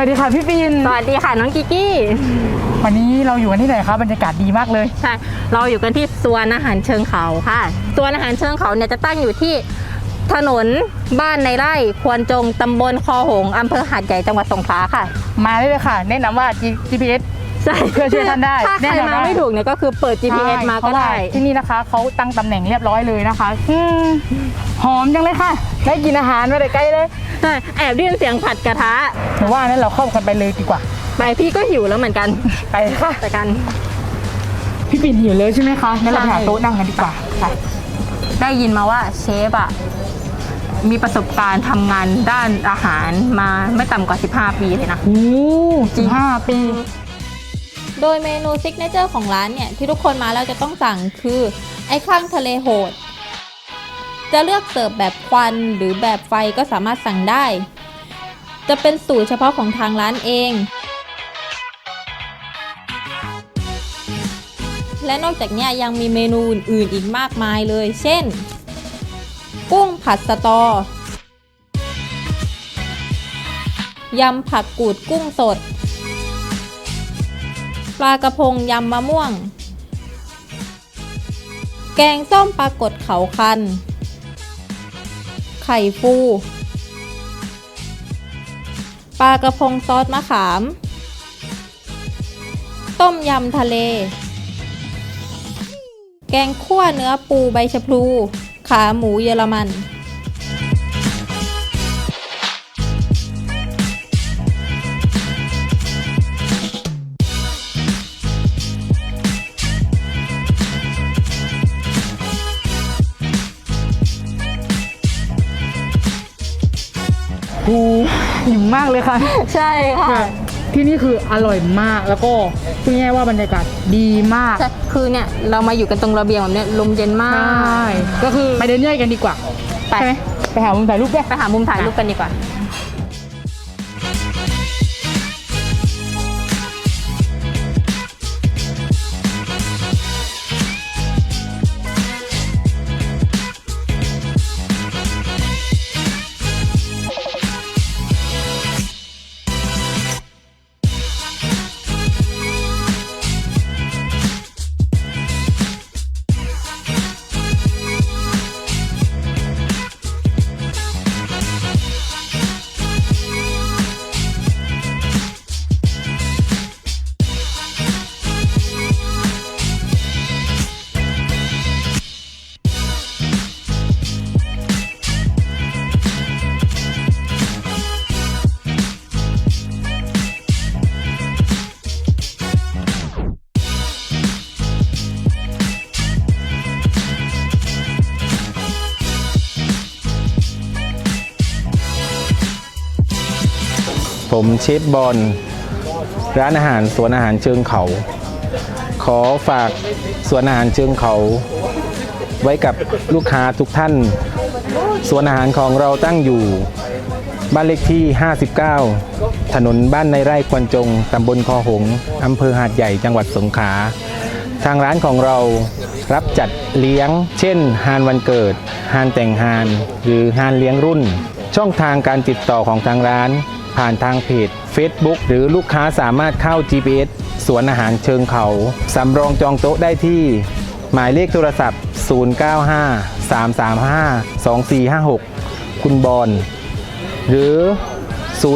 วัสดีค่ะพี่ปิน สวัสดีค่ะน้องกิกกี้วันนี้เราอยู่กันที่ไหนคะบรรยากาศดีมากเลย ใช่เราอยู่กันที่สวนอาหารเชิงเขาค่ะสวนอาหารเชิงเขาเนี่ยจะตั้งอยู่ที่ถนนบ้านในไร่ควรจงตำบลคอหงส์อำเภอหาดใหญ่จังหวัดสงขลาค่ะ มาได้เลยค่ะ แนะนำว่า G- GPS ใช่เพื่อช่วยท่านได้ถ้าใครแน่นอนมาได้ ไม่ถูกเนี่ยก็คือเปิด GPS ใช่มาเพก็ราะว่าได้ที่นี่นะคะเขาตั้งตำแหน่งเรียบร้อยเลยนะคะอืมหอมจังเลยค่ะได้กินอาหารมาแต่ใกล้เลยใช่แอบได้ยินเสียงผัดกระทะ หนูว่านั้นเราเข้ากันไปเลยดีกว่า ไปพี่ก็หิวแล้วเหมือนกันไปค่ะแต่กัน พี่ปิ่นหิวเลยใช่ไหมคะงั้นเราไปหาใช่โต๊ะนั่งกันดีกว่าไปได้ยินมาว่าเชฟอะมีประสบการณ์ทำงานด้านอาหารมาไม่ต่ำกว่า 15 ปีเลยนะ โอ้จริงห้าปี โดยเมนูซิกเนเจอร์ของร้านเนี่ย ที่ทุกคนมาแล้วจะต้องสั่งคือ ไอ้ข้างทะเลโหด จะเลือกเสิร์ฟแบบควันหรือแบบไฟก็สามารถสั่งได้ จะเป็นสูตรเฉพาะของทางร้านเอง และนอกจากนี้ยยังมีเมนูอื่นๆอีกมากมายเลย เช่น กุ้งผัดสตอยำผักกูดกุ้งสด ปลากระพงยำมะม่วง แกงส้มปลากดเขาคัน ไข่ฟูปลากระพงซอสมะขาม ต้มยำทะเล แกงคั่วเนื้อปูใบชะพลู ขาหมูเยอรมัน โอ้หิวมากเลยค่ะ ใช่ค่ะแบบที่นี่คืออร่อยมากแล้วก็พูดง่ายๆว่าบรรยากาศดีมาก ใช่คือเนี่ยเรามาอยู่กันตรงระเบียงแบบเนี้ยลมเย็นมาใช่กก็คือไปเดินย่อยกันดีกว่า ไป ใช่ไหมไปหามุมถ่ายรูปด้วย ไปหามุมถ่ายรูปกันดีกว่า ผมเชฟบอลร้านอาหารสวนอาหารเชิงเขา ขอฝากสวนอาหารเชิงเขา ไว้กับลูกค้าทุกท่าน สวนอาหารของเราตั้งอยู่ บ้านเลขที่ 59 ถนนบ้านในไร่ควนจง ตำบลคอหงอำเภอหาดใหญ่จังหวัดสงขลาทางร้านของเรารับจัดเลี้ยง เช่นฮานวันเกิดฮานแต่งฮาน หรือฮานเลี้ยงรุ่น ช่องทางการติดต่อของทางร้าน ผ่านทางเพจ Facebook หรือลูกค้าสามารถเข้า GPS สวนอาหารเชิงเขา สำรองจองโต๊ะได้ที่ หมายเลขโทรศัพท์ 095 335 2456 คุณบอลหรือ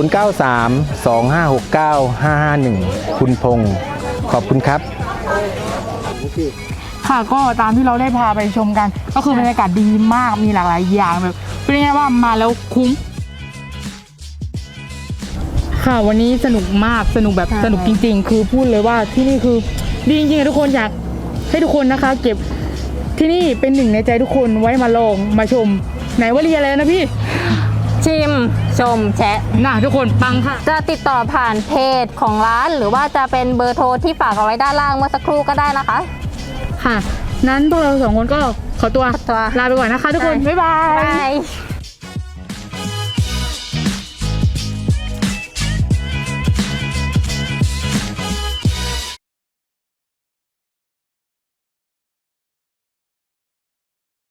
093 2569 551 คุณพงศ์ขอบคุณครับ ค่ะก็ตามที่เราได้พาไปชมกัน ก็คือบรรยากาศดีมากมีหลากหลายอย่างแบบเป็นไงายๆว่ามาแล้วคุ้ม ค่ะวันนี้สนุกมากสนุกแบบใช่สนุกจริง ๆ คือพูดเลยว่าที่นี่คือดีจริงๆทุกคนอยากให้ทุกคนนะคะ เก็บที่นี่เป็นหนึ่งในใจทุกคนไว้มาลองมาชม ไหนว่าเรียนอะไรนะพี่ชิมชมแชะน่ะทุกคนปังค่ะ จะติดต่อผ่านเพจของร้าน หรือว่าจะเป็นเบอร์โทรที่ฝากเอาไว้ด้านล่างเมื่อสักครู่ก็ได้นะคะ ค่ะ นั้นพวกเราสองคนก็ขอตัวขอตัวลาไปก่อนนะคะ ทุกคนใช่บ๊ายบายบาย